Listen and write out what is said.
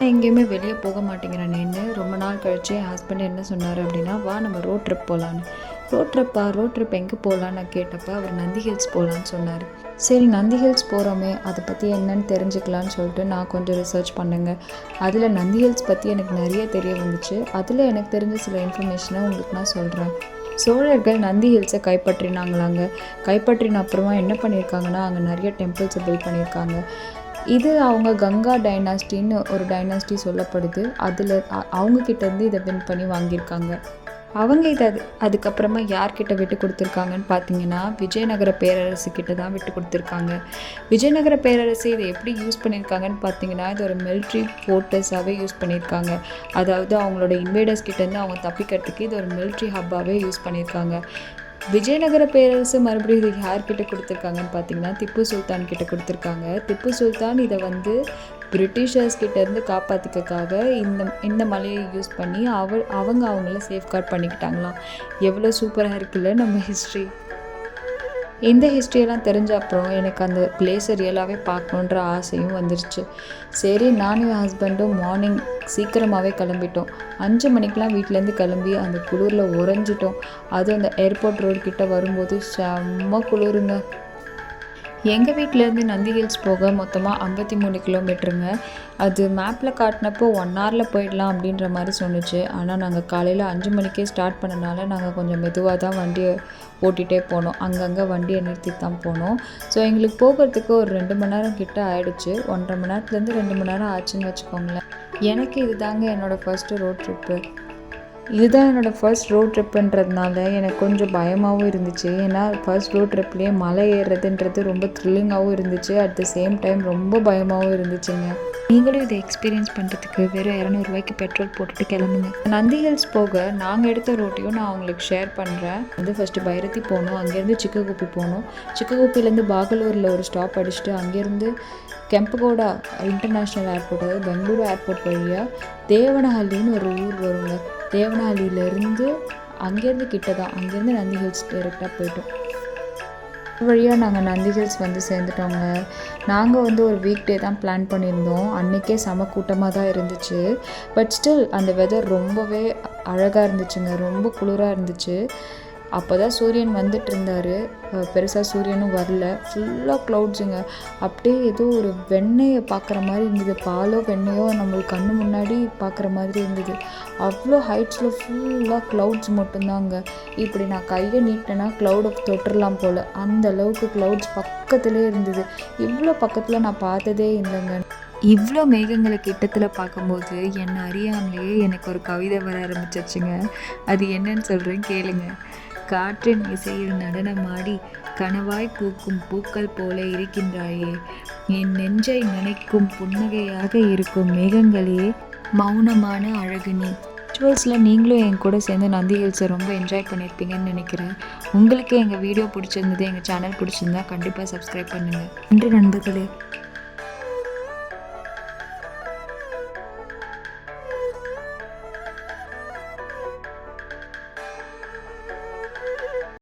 நான் எங்கேயுமே வெளியே போக மாட்டேங்கிறேன்னு ரொம்ப நாள் கழிச்சு என் ஹஸ்பண்ட் என்ன சொன்னார் அப்படின்னா வா நம்ம ரோட் ட்ரிப் போகலான்னு ரோட் ட்ரிப்பா ரோட் ட்ரிப் எங்கே போகலான்னு நான் கேட்டப்ப அவர் நந்தி ஹில்ஸ் போகலான்னு சொன்னார். சரி நந்தி ஹில்ஸ் போகிறோமே அதை பற்றி என்னன்னு தெரிஞ்சுக்கலான்னு சொல்லிட்டு நான் கொஞ்சம் ரிசர்ச் பண்ணுங்க. அதில் நந்தி ஹில்ஸ் பற்றி எனக்கு நிறைய தெரிய வந்துச்சு. அதில் எனக்கு தெரிஞ்ச சில இன்ஃபர்மேஷனை உங்களுக்கு நான் சொல்கிறேன் சோழர்கள் நந்தி ஹில்ஸை கைப்பற்றினாங்களாங்க. கைப்பற்றின அப்புறமா என்ன பண்ணியிருக்காங்கன்னா அங்கே நிறைய டெம்பிள்ஸை பில்ட் பண்ணியிருக்காங்க. இது அவங்க கங்கா டைனாஸ்டின்னு ஒரு டைனாஸ்டி சொல்லப்படுது. அதில் அவங்கக்கிட்டேருந்து இதை வின் பண்ணி வாங்கியிருக்காங்க. அவங்க இதை அது அதுக்கப்புறமா யார்கிட்ட விட்டு கொடுத்துருக்காங்கன்னு பார்த்தீங்கன்னா விஜயநகர பேரரசு கிட்ட தான் விட்டு கொடுத்துருக்காங்க. விஜயநகர பேரரசு இதை எப்படி யூஸ் பண்ணியிருக்காங்கன்னு பார்த்தீங்கன்னா இது ஒரு மிலிட்ரி ஃபோர்ட்டஸாகவே யூஸ் பண்ணியிருக்காங்க. அதாவது அவங்களோட இன்வேடர்ஸ் கிட்டேருந்து அவங்க தப்பிக்கிறதுக்கு இது ஒரு மிலிட்ரி ஹப்பாகவே யூஸ் பண்ணியிருக்காங்க. விஜயநகர பேரரசு மறுபடியும் இது யார்கிட்ட கொடுத்துருக்காங்கன்னு பார்த்தீங்கன்னா திப்பு சுல்தான் கிட்ட கொடுத்துருக்காங்க. திப்பு சுல்தான் இதை வந்து பிரிட்டிஷர்ஸ் கிட்டேருந்து காப்பாற்றிக்கக்காக இந்த இந்த மலையை யூஸ் பண்ணி அவ அவங்க அவங்கள சேஃப்கார்ட் பண்ணிக்கிட்டாங்களாம். எவ்வளோ சூப்பராக இருக்குல்ல நம்ம ஹிஸ்ட்ரி இந்த ஹிஸ்ட்ரியெல்லாம் தெரிஞ்ச அப்புறம் எனக்கு அந்த பிளேஸை ரியலாகவே பார்க்கணுன்ற ஆசையும் வந்துருச்சு. சரி நானும் என் ஹஸ்பண்டும் மார்னிங் சீக்கிரமாகவே கிளம்பிட்டோம். அஞ்சு மணிக்கெலாம் வீட்டிலேருந்து கிளம்பி அந்த குளிரில் உறைஞ்சிட்டோம். அதுவும் அந்த ஏர்போர்ட் ரோடு கிட்டே வரும்போது செம்ம குளிருங்க. எங்கள் வீட்டிலேருந்து நந்தி ஹில்ஸ் போக மொத்தமாக ஐம்பத்தி மூணு கிலோமீட்டருங்க. அது மேப்பில் காட்டினப்போ ஒன் ஹவரில் போயிடலாம் அப்படின்ற மாதிரி சொன்னுச்சு. ஆனால் நாங்கள் காலையில் அஞ்சு மணிக்கே ஸ்டார்ட் பண்ணனால நாங்கள் கொஞ்சம் மெதுவாக தான் வண்டியை ஓட்டிகிட்டே போனோம். அங்கங்கே வண்டியை நிறுத்தி தான் போனோம். ஸோ எங்களுக்கு போகிறதுக்கு ஒரு ரெண்டு மணி நேரம் கிட்ட ஆயிடுச்சு. ஒன்றரை மணி நேரத்துலேருந்து ரெண்டு மணி நேரம் ஆச்சுன்னு வச்சுக்கோங்களேன். எனக்கு இது தாங்க என்னோடய ஃபஸ்ட்டு ரோட் ட்ரிப்பு இதுதான் என்னோடய ஃபர்ஸ்ட் ரோட் ட்ரிப்புன்றதுனால எனக்கு கொஞ்சம் பயமாகவும் இருந்துச்சு. ஏன்னா ஃபர்ஸ்ட் ரோட் ட்ரிப்லேயே மலை ஏறுறதுன்றது ரொம்ப த்ரில்லிங்காகவும் இருந்துச்சு. அட் த சேம் டைம் ரொம்ப பயமாகவும் இருந்துச்சுங்க. நீங்களும் இதை எக்ஸ்பீரியன்ஸ் பண்ணுறதுக்கு வெறும் இரநூறுவாய்க்கு பெட்ரோல் போட்டுட்டு கிளம்புங்க. நந்தி ஹில்ஸ் போக நாங்கள் எடுத்த ரோட்டையும் நான் உங்களுக்கு ஷேர் பண்ணுறேன் வந்து ஃபஸ்ட்டு பைரத்தி போகணும் அங்கேருந்து சிக்ககுப்பி போகணும். சிக்ககுப்பிலேருந்து பாகலூரில் ஒரு ஸ்டாப் அடிச்சுட்டு அங்கேருந்து கெம்பகோடா இன்டர்நேஷ்னல் ஏர்போர்ட் அதாவது பெங்களூரு ஏர்போர்ட் வழியாக தேவனஹள்ளின்னு ஒரு ஊர் வருங்க. தேவனஹள்ளியிலேருந்து அங்கேருந்து கிட்ட தான் அங்கேருந்து நந்தி ஹில்ஸ் டைரெக்டாக போயிட்டோம். வழியாக நாங்கள் நந்தி ஹில்ஸ் வந்து சேர்ந்துட்டோங்க. நாங்கள் வந்து ஒரு வீக் டே தான் பிளான் பண்ணியிருந்தோம். அன்றைக்கே செம கூட்டமாக தான் இருந்துச்சு. பட் ஸ்டில் அந்த வெதர் ரொம்பவே அழகாக இருந்துச்சுங்க. ரொம்ப குளிராக இருந்துச்சு. அப்போ தான் சூரியன் வந்துட்டு இருந்தார் பெருசாக சூரியனும் வரல. ஃபுல்லாக க்ளவுட்ஸுங்க அப்படியே ஏதோ ஒரு வெண்ணெயை பார்க்குற மாதிரி இருந்தது. பாலோ வெண்ணையோ நம்மளுக்கு கண்ணு முன்னாடி பார்க்குற மாதிரி இருந்தது. அவ்வளோ ஹைட்ஸில் ஃபுல்லாக க்ளவுட்ஸ் மட்டும்தாங்க. இப்படி நான் கையை நீட்டேன்னா க்ளவுடை தொட்டுடலாம் போல். அந்த அளவுக்கு க்ளவுட்ஸ் பக்கத்துலேயே இருந்தது. இவ்வளோ பக்கத்தில் நான் பார்த்ததே இல்லைங்க. இவ்வளோ மேகங்களை கிட்டத்தில் பார்க்கும்போது என்னை அறியாமலேயே எனக்கு ஒரு கவிதை வர ஆரம்பிச்சிருச்சுங்க. அது என்னன்னு சொல்கிறேன் கேளுங்க. காற்றின் இசையில் நடனமாடி கனவாய் பூக்கும் பூக்கள் போல இருக்கின்றாயே. என் நெஞ்சை நினைக்கும் புன்னகையாக இருக்கும் மேகங்களே மௌனமான அழகு நீ ரிச்சுவல்ஸில் நீங்களும் என் கூட சேர்ந்து நந்தி ஹில்ஸை ரொம்ப என்ஜாய் பண்ணியிருப்பீங்கன்னு நினைக்கிறேன். உங்களுக்கு எங்கள் வீடியோ பிடிச்சிருந்தது எங்கள் சேனல் பிடிச்சிருந்தா கண்டிப்பாக சப்ஸ்கிரைப் பண்ணுங்கள் நன்றி நண்பர்களே.